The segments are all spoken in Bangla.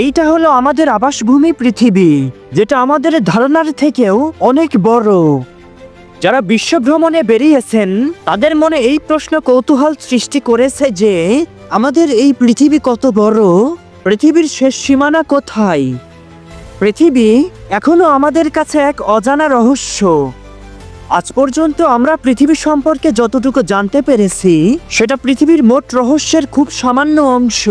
এইটা হলো আমাদের আবাসভূমি পৃথিবী, যেটা আমাদের ধারণার থেকেও অনেক বড়। যারা বিশ্ব ভ্রমণে বেরিয়েছেন, তাদের মনে এই প্রশ্ন কৌতূহল সৃষ্টি করেছে যে, আমাদের এই পৃথিবী কত বড়? পৃথিবীর শেষ সীমানা কোথায়? পৃথিবী এখনও আমাদের কাছে এক অজানা রহস্য। আজ পর্যন্ত আমরা পৃথিবী সম্পর্কে যতটুকু জানতে পেরেছি, সেটা পৃথিবীর মোট রহস্যের খুব সামান্য অংশ।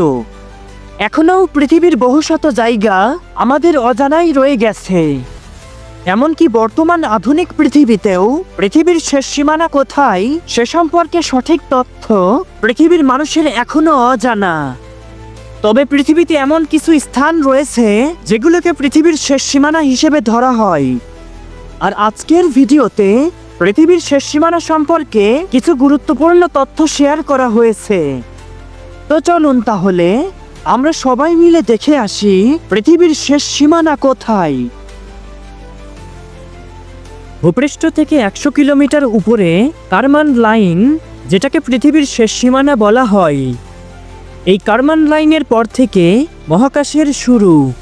এখনও পৃথিবীর বহু শত জায়গা আমাদের অজানাই রয়ে গেছে। এমনকি বর্তমান আধুনিক পৃথিবীতেও পৃথিবীর শেষ সীমানা কোথায় সে সম্পর্কে সঠিক তথ্য পৃথিবীর মানুষের এখনও অজানা। তবে পৃথিবীতে এমন কিছু স্থান রয়েছে যেগুলোকে পৃথিবীর শেষ সীমানা হিসেবে ধরা হয়। আর আজকের ভিডিওতে পৃথিবীর শেষ সীমানা সম্পর্কে কিছু গুরুত্বপূর্ণ তথ্য শেয়ার করা হয়েছে। তো চলুন তাহলে আমরা সবাই মিলে দেখে আসি পৃথিবীর শেষ সীমানা কোথায়। ভূপৃষ্ঠ থেকে একশো কিলোমিটার উপরে কারমান লাইন, যেটাকে পৃথিবীর শেষ সীমানা বলা হয়। এই কারমান লাইনের পর থেকে মহাকাশের শুরু।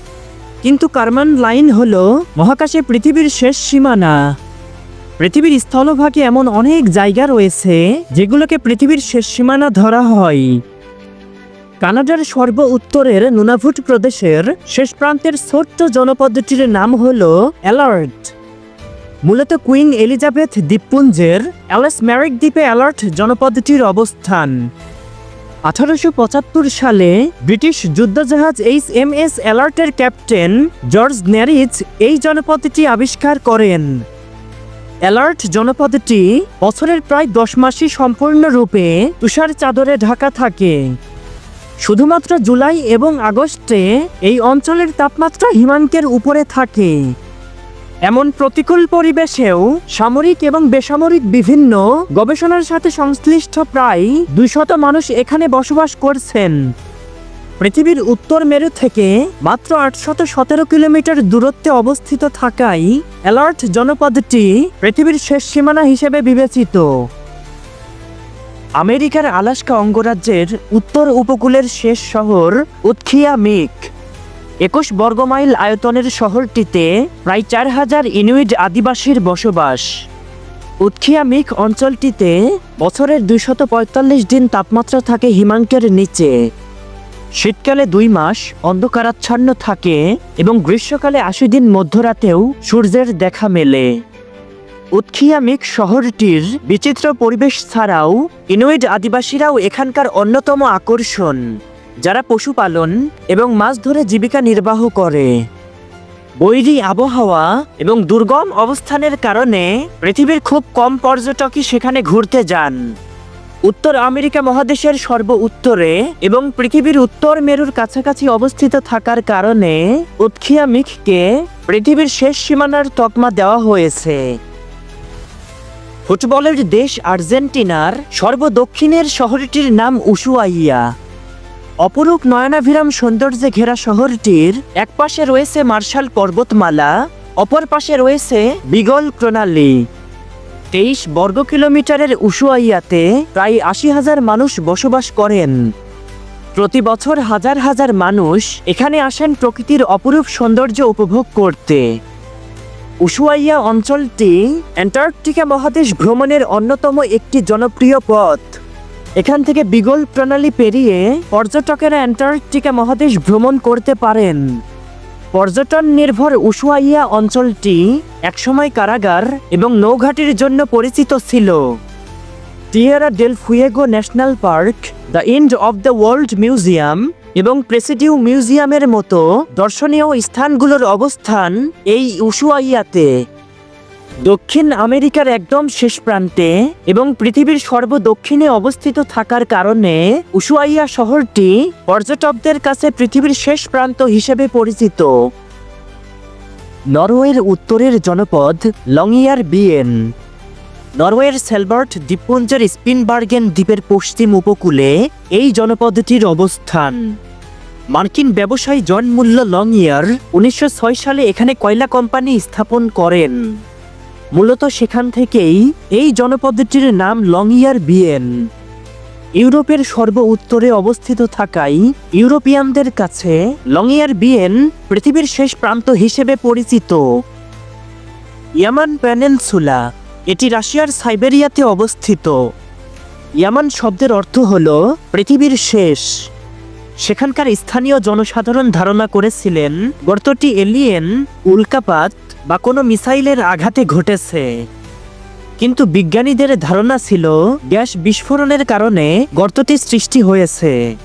কিন্তু কারমান লাইন হল মহাকাশে পৃথিবীর শেষ সীমানা। পৃথিবীর স্থলভাগে এমন অনেক জায়গা রয়েছে, যেগুলোকে পৃথিবীর শেষ সীমানা ধরা হয়। কানাডার সর্ব উত্তরের নুনাভুট প্রদেশের শেষ প্রান্তের ছোট্ট জনপদটির নাম হল অ্যালার্ট। মূলত কুইন এলিজাবেথ দ্বীপপুঞ্জের অ্যালাস ম্যারিক দ্বীপে অ্যালার্ট জনপদটির অবস্থান। আঠারোশো পঁচাত্তর সালে ব্রিটিশ যুদ্ধজাহাজ এইচ এম এস অ্যালার্টের ক্যাপ্টেন জর্জ ন্যারিজ এই জনপদটি আবিষ্কার করেন। অ্যালার্ট জনপদটি বছরের প্রায় দশ মাসই সম্পূর্ণরূপে তুষার চাদরে ঢাকা থাকে। শুধুমাত্র জুলাই এবং আগস্টে এই অঞ্চলের তাপমাত্রা হিমাঙ্কের উপরে থাকে। এমন প্রতিকূল পরিবেশেও সামরিক এবং বেসামরিক বিভিন্ন গবেষণার সাথে সংশ্লিষ্ট প্রায় দুইশত মানুষ এখানে বসবাস করছেন। পৃথিবীর উত্তর মেরু থেকে মাত্র আটশত সতেরো কিলোমিটার দূরত্বে অবস্থিত থাকায় অ্যালার্ট জনপদটি পৃথিবীর শেষ সীমানা হিসেবে বিবেচিত। আমেরিকার আলাস্কা অঙ্গরাজ্যের উত্তর উপকূলের শেষ শহর উৎখিয়া মিক। একুশ বর্গমাইল আয়তনের শহরটিতে প্রায় চার হাজার ইনুইট আদিবাসীর বসবাস। উৎখিয়া মিক অঞ্চলটিতে বছরের দুইশত পঁয়তাল্লিশ দিন তাপমাত্রা থাকে হিমাঙ্কের নিচে। শীতকালে দুই মাস অন্ধকারাচ্ছন্ন থাকে এবং গ্রীষ্মকালে আশি দিন মধ্যরাতেও সূর্যের দেখা মেলে। উৎখিয়া মিক শহরটির বিচিত্র পরিবেশ ছাড়াও ইনুইট আদিবাসীরাও এখানকার অন্যতম আকর্ষণ, যারা পশুপালন এবং মাছ ধরে জীবিকা নির্বাহ করে। বৈরী আবহাওয়া এবং দুর্গম অবস্থানের কারণে পৃথিবীর খুব কম পর্যটকই সেখানে ঘুরতে যান। উত্তর আমেরিকা মহাদেশের সর্ব উত্তরে এবং পৃথিবীর উত্তর মেরুর কাছাকাছি অবস্থিত থাকার কারণে উৎখিয়া মিখকে পৃথিবীর শেষ সীমানার তকমা দেওয়া হয়েছে। ফুটবলের দেশ আর্জেন্টিনার সর্বদক্ষিণের শহরটির নাম উসুয়াইয়া অপরূপ নয়নাভিরাম সৌন্দর্যে ঘেরা শহরটির এক পাশে রয়েছে মার্শাল পর্বতমালা, অপর পাশে রয়েছে বিগল প্রণালী। তেইশ বর্গ কিলোমিটারের উসুয়াইয়াতে প্রায় আশি হাজার মানুষ বসবাস করেন। প্রতি বছর হাজার হাজার মানুষ এখানে আসেন প্রকৃতির অপরূপ সৌন্দর্য উপভোগ করতে। উসুয়াইয়া অঞ্চলটি অ্যান্টার্কটিকা মহাদেশ ভ্রমণের অন্যতম একটি জনপ্রিয় পথ। এখান থেকে বিগল প্রণালী পেরিয়ে পর্যটকেরা অ্যান্টার্কটিকা মহাদেশ ভ্রমণ করতে পারেন। পর্যটন নির্ভর উসুয়াইয়া অঞ্চলটি একসময় কারাগার এবং নৌঘাটির জন্য পরিচিত ছিল। Tierra del Fuego national park the end of the world museum এবং প্রেসিডিউ মিউজিয়ামের মতো দর্শনীয় স্থানগুলোর অবস্থান এই উসুয়াইয়াতে দক্ষিণ আমেরিকার একদম শেষ প্রান্তে এবং পৃথিবীর সর্বদক্ষিণে অবস্থিত থাকার কারণে উসুয়াইয়া শহরটি পর্যটকদের কাছে পৃথিবীর শেষ প্রান্ত হিসেবে পরিচিত। নরওয়ের উত্তরের জনপদ লংইয়ার বিয়েন। নরওয়ের সেলবার্ট দ্বীপপুঞ্জের স্পিনবার্গেন দ্বীপের পশ্চিম উপকূলে এই জনপদটির অবস্থান। মার্কিন ব্যবসায়ী জন মূল্য লংইয়ার উনিশশো সালে এখানে কয়লা কোম্পানি স্থাপন করেন। মূলত সেখান থেকেই এই জনপদটির নাম লংইয়ার বিয়েন। ইউরোপের সর্ব উত্তরে অবস্থিত থাকায় ইউরোপিয়ানদের কাছে লংইয়ার বিয়েন পৃথিবীর শেষ প্রান্ত হিসেবে পরিচিত। ইয়ামান প্যানেনসুলা এটি রাশিয়ার সাইবেরিয়াতে অবস্থিত। ইয়ামান শব্দের অর্থ হল পৃথিবীর শেষ। সেখানকার স্থানীয় জনসাধারণ ধারণা করেছিলেন, গর্তটি এলিয়েন, উল্কাপাত বা কোনো মিসাইলের আঘাতে ঘটেছে। কিন্তু বিজ্ঞানীদের ধারণা ছিল, গ্যাস বিস্ফোরণের কারণে গর্তটি সৃষ্টি হয়েছে।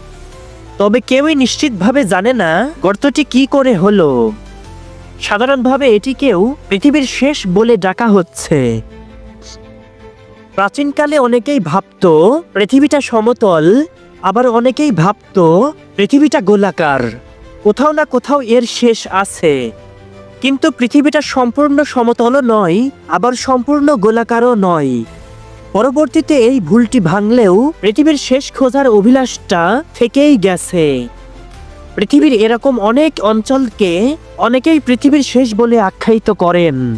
তবে কেউই নিশ্চিতভাবে জানে না গর্তটি কি করে হলো। সাধারণভাবে এটিকেও পৃথিবীর শেষ বলে ডাকা হচ্ছে। প্রাচীনকালে অনেকেই ভাবত, পৃথিবীটা সমতল, আবার অনেকেই ভাবত, পৃথিবীটা গোলাকার। কোথাও না কোথাও এর শেষ আছে। কিন্তু পৃথিবীটা সম্পূর্ণ সমতলও নয়, আবার সম্পূর্ণ গোলাকারও নয়। পরবর্তীতে এই ভুলটি ভাঙলেও পৃথিবীর শেষ খোঁজার অভিলাষটা থেকেই গেছে। পৃথিবীর এরকম অনেক অঞ্চলকে অনেকেই পৃথিবীর শেষ বলে আখ্যায়িত করেন।